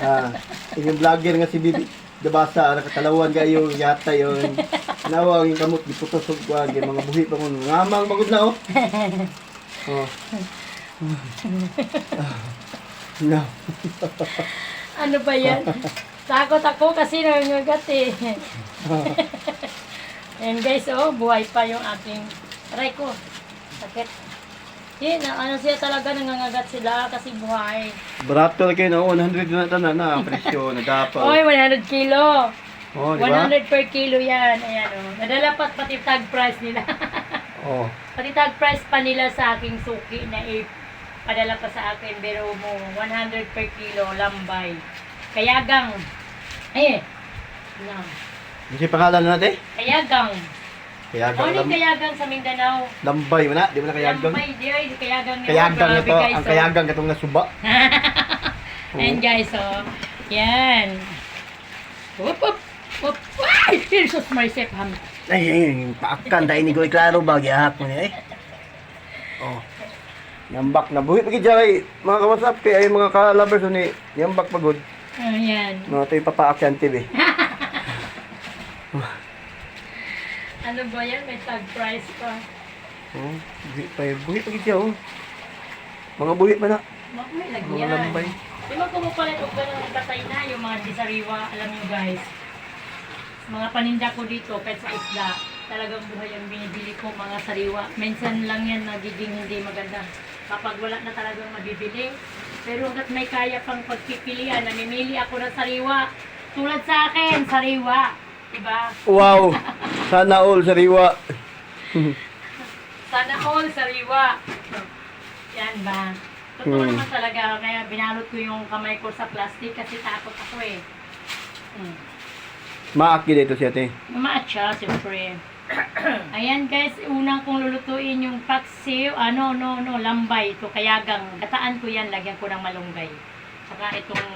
Ah, yung vlogger nga si Bibi. Dabasa, nakatalawan kayo, yata yun. Nawang yung kamot, diputos og kuwag, yung mga buhi pa mo. Ngamang magod na, oh. Oh. Ah. No. Ano ba yan? Takot ako kasi nangangagat eh. And guys, oh, buhay pa yung aking aray ko. Sakit. Yun, ano siya talaga nangangagat sila kasi buhay. Barato na kayo na, oh, 100 na tanan na, presyo, na dapat. Oy, 100 kilo. Oh, di ba? 100 per kilo yan. Ayan, oh. Nadala pa pati tag price nila. Oh. pati tag price pa nila sa aking suki na i padala pa sa akin. Pero mo, 100 per kilo, lambay. Kayagang. Eh. No. Kasi pangalan na natin? Kayagang. Kayagang Ano yung lam kayagang sa Mindanao? lambay mo na, di mo na kayagang. Lambay, di ay, kayagang. Kayagang Grabe, guys, ang oh. kayagang katong nasuba. And guys, oh. Yan. Whoop, whoop. Whoop. Ay, Jesus, myself, ham. Ay, ay, ay, paakan, dahil ni Goy Claro ba, gihak mo niya eh. Oh. Yambak na buhi pagi kay mga kawasap kay ay mga ka-lovers ni yambak pagod. Oh, yan. Mga to ipapaakyan TV. Ano ba yan? May tag price pa. Oh, buhi pa yun. Buhi pagi siya oh. Mga buhi pa na. Mak, may Mga lambay. Di ba kumupalit o ganun katay na yung mga disariwa, alam nyo guys. Mga paninda ko dito, kahit sa isla, talagang buhay ang binibili ko, mga sariwa. Minsan lang yan nagiging hindi maganda. Kapag wala na talagang mabibili. Pero hanggat may kaya pang pagpipilian, namimili ako ng sariwa. Tulad sa akin, sariwa. Diba? Wow. Sana all sariwa. Sana all sariwa. Yan ba? Totoo Hmm. naman talaga, kaya binalot ko yung kamay ko sa plastic kasi takot ako eh. Hmm. Maaki dito si ate. Matcha, siyempre. Ayan guys, unang kong lulutuin yung paksiw, ano, no, no, lambay. Ito, kayagang, gataan ko yan, lagyan ko ng malunggay. Saka itong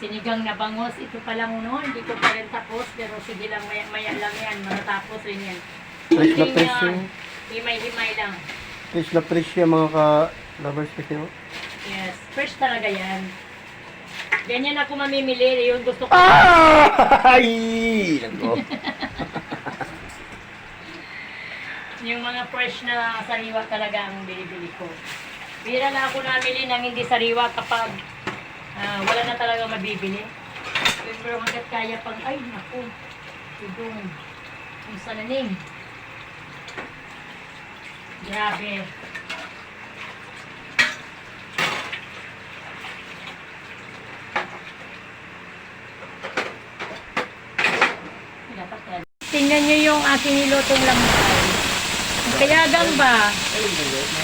sinigang na bangos, ito pa lang no, hindi ko pa rin tapos, pero sige lang, maya, maya lang yan, matatapos rin yan. Fresh na fresh yung, Himay-himay lang. fresh na fresh yung mga ka-lovers kasi oh. Yes, fresh talaga yan. Ganyan ako mamimili, yung gusto ko. Ah! Ay! Nako. Yung mga fresh na sariwa talaga ang binibili ko. Bira na ako namili ng hindi sariwa kapag ah, wala na talaga mabibili. Pero hanggat kaya pang, ay naku, tudong, yung sananing. Grabe. Tingnan nyo yung aking nilutong lambay. Ang Kayagang ba?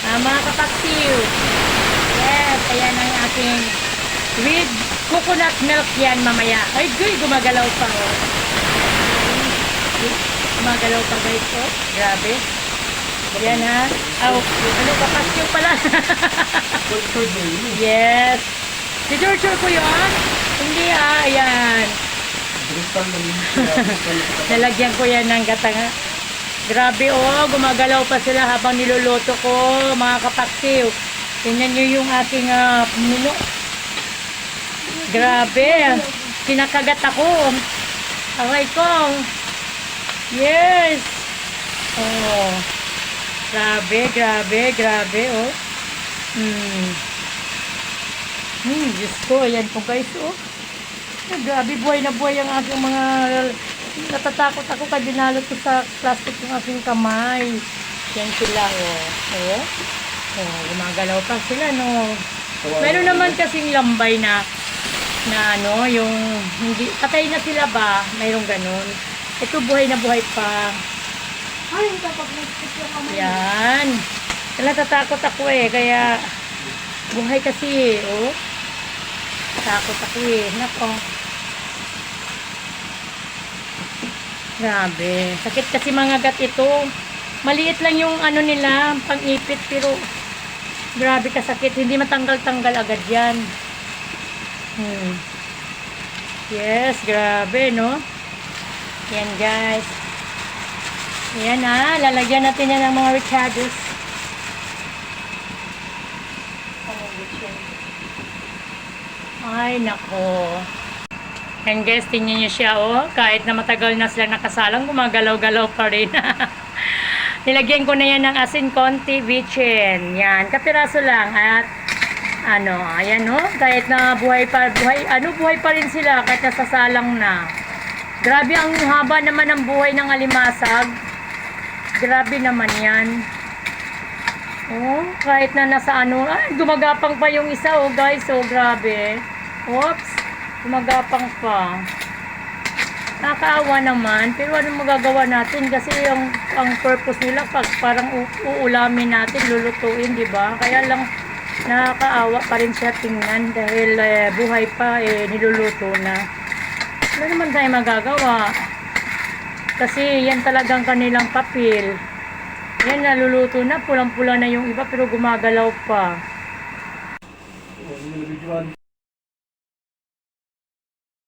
Ah, mga kapaksiw. Yes, ayan ang aking with coconut milk yan mamaya. Ay, guy, gumagalaw pa. Oh. Gumagalaw pa guys. Oh. Grabe. Yan ha. Oh, ano, kapaksiw pala. yes. George ko yun? Hindi ah, ayan. Nalagyan ko yan ng gatanga. Grabe oh, gumagalaw pa sila habang niluluto ko, mga kapaksiw. Tingnan nyo yung aking uh, muno. Grabe, kinakagat ako. Aray ko. Yes. Oh. Grabe, grabe, grabe oh. Hmm. Hmm, Diyos ko, ayan po guys oh. Grabe, buhay na buhay ang aking mga... Natatakot ako kaya binalot ko sa plastic yung aking kamay. Yan sila, oh. Oh, oh gumagalaw pa sila, no. Meron naman kasing lambay na na ano, yung hindi, patay na sila ba? Mayroong ganun. Ito buhay na buhay pa. Ay, kapag nag-skip yung kamay. Yan. Natatakot ako eh, kaya buhay kasi eh, oh. Takot ako eh. Nako. Grabe. Sakit kasi mga gat ito. Maliit lang yung ano nila, pang-ipit, pero grabe kasakit. Hindi matanggal-tanggal agad yan. Yes, grabe, no? Yan, guys. Yan ha, lalagyan natin yan ng mga ricados. Ay, nako. And guys, tingnan niyo siya, oh. Kahit na matagal na sila nakasalang, gumagalaw-galaw pa rin. Nilagyan ko na yan ng asin konti, bitchin. Yan, kapiraso lang. At, ano, ayan, oh. Kahit na buhay pa, buhay, ano, buhay pa rin sila kahit nasasalang na. Grabe ang haba naman ng buhay ng alimasag. Grabe naman yan. Oh, kahit na nasa ano, ay, gumagapang pa yung isa, oh guys, oh grabe. Oops, gumagapang pa. Nakakaawa naman, pero ano magagawa natin kasi yung ang purpose nila pag parang uulamin natin, lulutuin, di ba? Kaya lang nakakaawa pa rin siya tingnan dahil eh, buhay pa, eh, niluluto na. Wala naman tayo magagawa. Kasi yan talagang kanilang papel. Yan, naluluto na. Pulang-pula na yung iba pero gumagalaw pa.